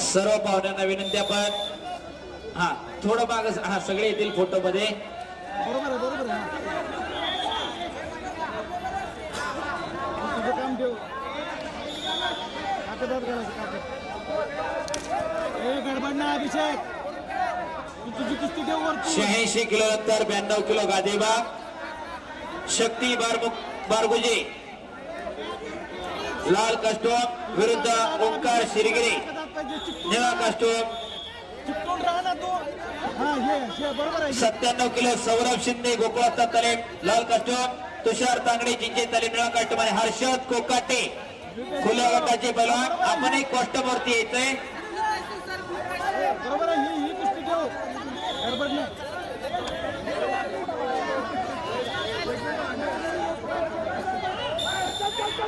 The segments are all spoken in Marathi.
सर्व पाहुण्यांना विनंती आपण. हा थोडं माग हा सगळे येतील फोटो मध्ये शहाऐंशी किलो नंतर ब्याण्णव किलो गादेबाग शक्ती बारमुख बारगुजे. लाल कस्टोम विरुद्ध ओंकार शिरगिरे. निळा कस्टोम चिपटून राहा ना तू बरोबर आहे. सत्त्याण्णव किलो सौरभ शिंदे गोकुळाचा तलेट लाल कस्टोम तुषार तांगडे जिंचे तले निळा कस्टोम आणि हर्षद कोकाटे खुल्या गटाचे पैलवान आपण एक कस्टमवरती यायचंय. बरोबर आहे ही कुस्ती ठेव. गडबड नाही.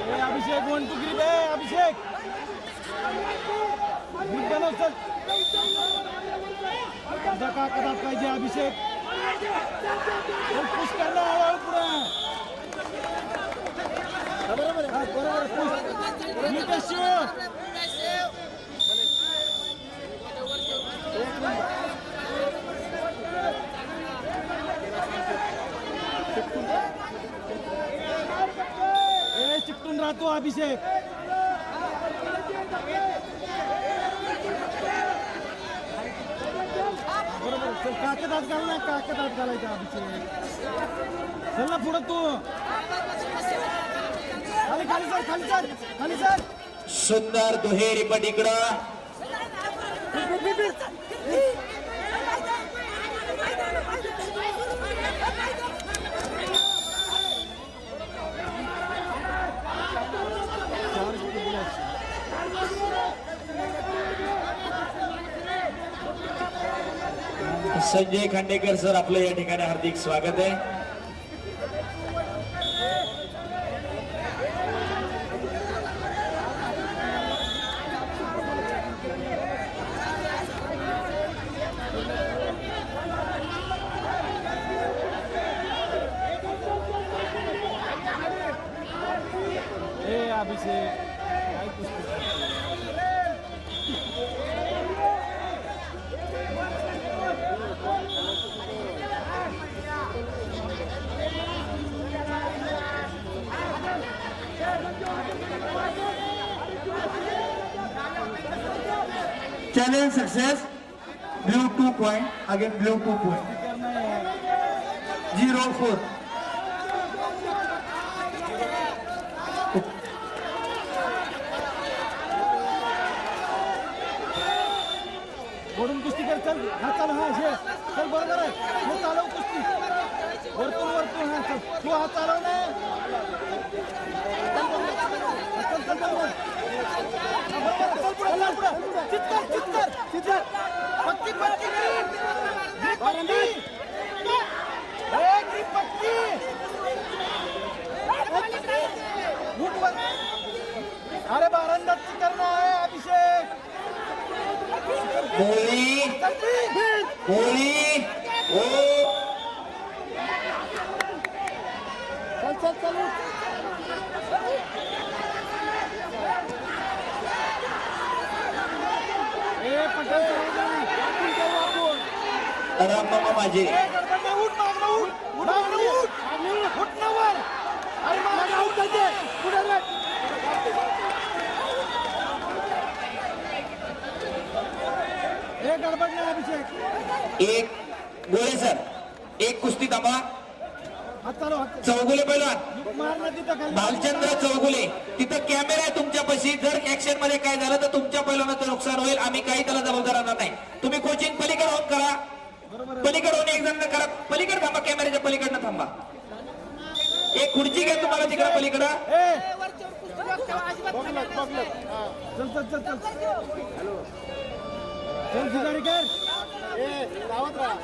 ए, अभिषेक वन टू ग्रीप आहे अभिषेक. ग्रीप बनव पाहिजे अभिषेक पुश हळूहळू पुढे बरोबर बरोबर पुश. चिकटून राहतो अभिषेक काकत हात घाल ना काकत हात घालायचा अभिषेक चल ना पुढं तू. खाली खाली सर खाली सर खाली सर सुंदर दुहेरी पटीकडं चार संजय खांडेकर सर आपलं या ठिकाणी हार्दिक स्वागत आहे ए अभिषेक काय कुस्ती Challenge success. Blue two point. Again blue two point. करणं आहे. Zero four. वरून कुस्ती कर चल हा चाल हा चल बरोबर आहे चालव कुस्ती वरतून वरतून. हा तू हा चालव ना. चित्तर चित्तर चित्तर पक्की पक्की पक्की ए ग्रीप पक्की अरे बारंदात करणं आहे अभिषेक. ग्रीप बोली ओ चल चल राम मामा माझे. अभिषेक. एक गोळे सर. एक कुस्ती थांबा चौगुले पैलवान खाली. भालचंद्र चौगुले. तिथं कॅमेरा आहे तुमच्यापाशी जर ऍक्शनमध्ये काय झालं तर तुमच्या पैलवानाचं नुकसान होईल. आम्ही काही त्याला जबाबदार राहणार नाही. तुम्ही कोचिंग पलीकडे होऊन करा. पलीकडे होऊन एक जण करा. पलीकडे थांबा. कॅमेऱ्याच्या पलीकडनं थांबा. एक खुर्ची घ्या तुम्हाला तिकडे पलीकडं.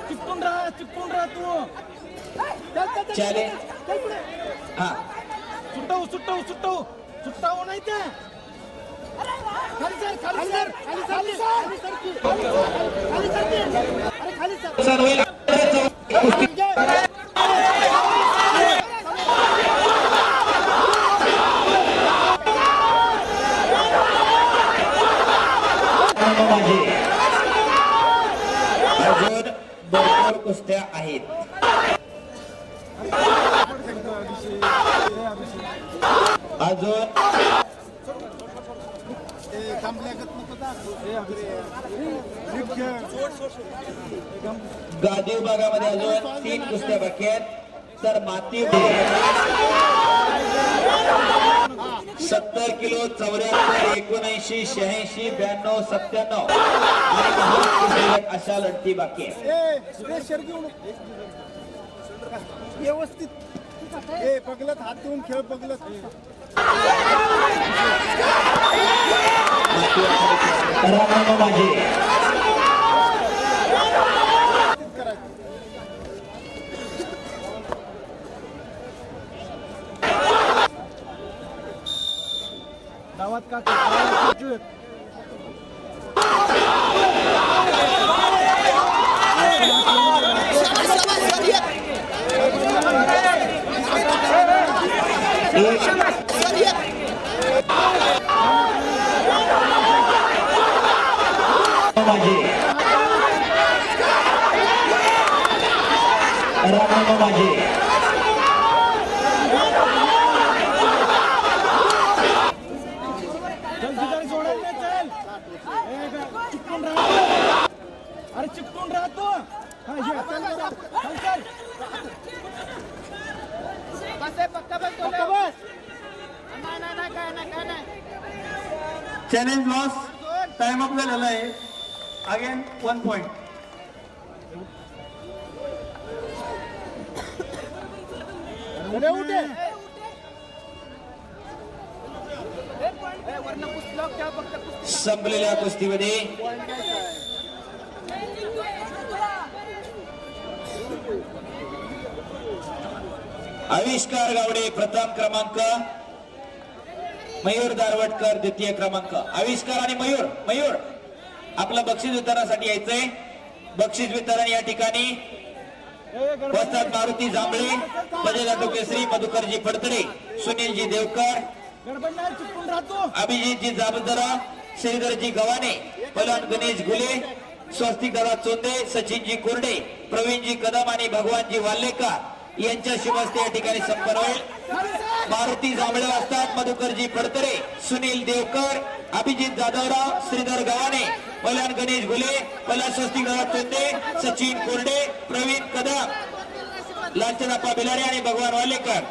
चिपटून राहा. चिपटून राहा तू. चल. चल चल चाले चल पुढे हा सुट्टाऊ सुट्टाऊ सुट्टाऊ सुट्टाऊ नाही ते खाली सर अजून गादी विभागामध्ये अजून तीन कुस्त्या बाकी आहेत. तर माती सत्तर किलो चौऱ्याहत्तर एकोणऐंशी शहाऐंशी ब्याण्णव सत्त्याण्णव. आणि अशा लढती बाकी आहेत. व्यवस्थित. पगलत हात देऊन खेळ पगलत. रंग माझे गावात का रंग माझे अरे चिपकून राहतो. चॅलेंज लॉस टाइम अप झालेला आहे अगेन वन पॉइंट अरे उठे. संपलेल्या कुस्तीमध्ये. आविष्कार गावडे प्रथम क्रमांक. मयूर दारवटकर द्वितीय क्रमांक. आविष्कार आणि मयूर मयूर. आपलं बक्षीस वितरणासाठी यायचंय. बक्षीस वितरण या ठिकाणी. वस्ताद मारुती जांभळे पदेदाटू केसरी मधुकरजी फडतरे सुनीलजी देवकर अभिजितजी जाबदरा श्रीधरजी गव्हाणे पलान गणेश घुले स्वस्तिक दादा चोंदे सचिनजी कोरडे प्रवीणजी कदम आणि भगवानजी वाल्लेकर यांच्या शुभस्ते या ठिकाणी संपन्न होईल. मारुती जांभळे असतात मधुकरजी फडतरे सुनील देवकर अभिजित जाधवराव श्रीधर गव्हाणे पलान गणेश घुले पलान स्वस्तिक चोंदे सचिन कोरडे प्रवीण कदम लालचंदाप्पा बिलारे आणि भगवान वाल्लेकर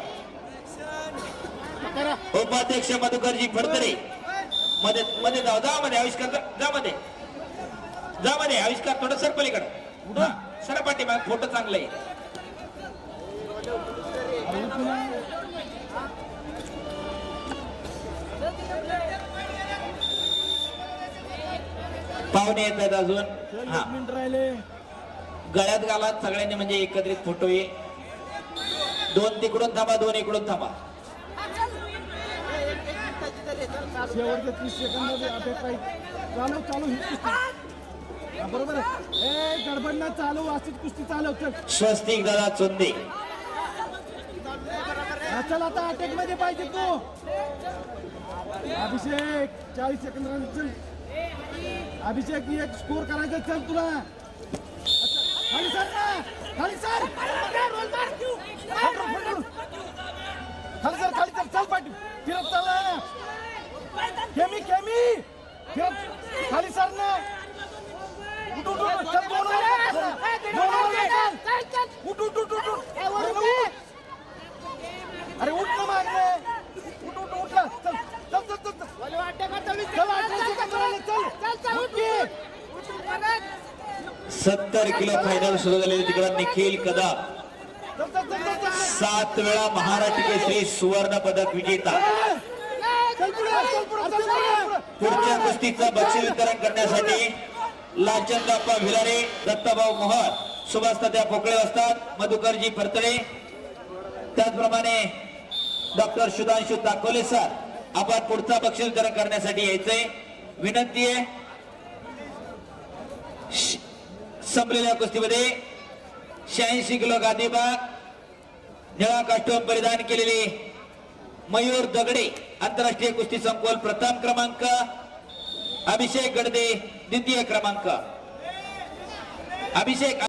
उपाध्यक्ष मधुकरजी फडतरे. मध्ये मध्ये जाऊ जा मध्ये आविष्कार जा मध्ये जा मध्ये आविष्कार थोडं सर पलीकडे. सर पाठी फोटो चांगला आहे पाहुणे येत आहेत अजून. हा एक मिनिट राहिले. गळ्यात घालात सगळ्यांनी म्हणजे एकत्रित फोटो ये. दोन तिकडून थांबा दोन इकडून थांबा. बरोबर गडबड ना चालू वाचित कुस्ती चल. स्वस्तिक दादा चोंदे. चल आता अटॅकमध्ये पाहिजे तू. अभिषेक चाळीस सेकंद अभिषेक एक स्कोर करायचा चल तुला. खाली सर ना खाली सर. खाली सर खाली सर चल पाठी फिरत चला केमी केमी फिरत. खाली सर ना. उठ उठ चल दोन. उठ उठ उठ उठ उठ अरे उठ. अरे उठ ना मागणे उठ उठ उठ ना. चल चल चल चल चल चल अठरा सेकंद राहिले, चल उठ की. सत्तर किलो फायनल सुरू झालेले तिकडं निखिल कदा सात वेळा महाराष्ट्र केसरी सुवर्ण पदक विजेता. पुढच्या कुस्तीचं बक्षीस वितरण करण्यासाठी लालचंदाप्पा भिलारे दत्ताभाऊ मोहर सुभाष त्या पोकळे असतात मधुकरजी फरतळे त्याचप्रमाणे डॉक्टर सुधांशु ताकोले सर. आपण पुढचा बक्षीस वितरण करण्यासाठी यायचंय. विनंती आहे संपलेल्या कुस्तीमध्ये शहाऐंशी किलो गादीबाग निळा कास्टूम परिधान केलेले मयूर दगडे आंतरराष्ट्रीय कुस्ती संकुल प्रथम क्रमांक अभिषेक गडदे द्वितीय क्रमांक. अभिषेक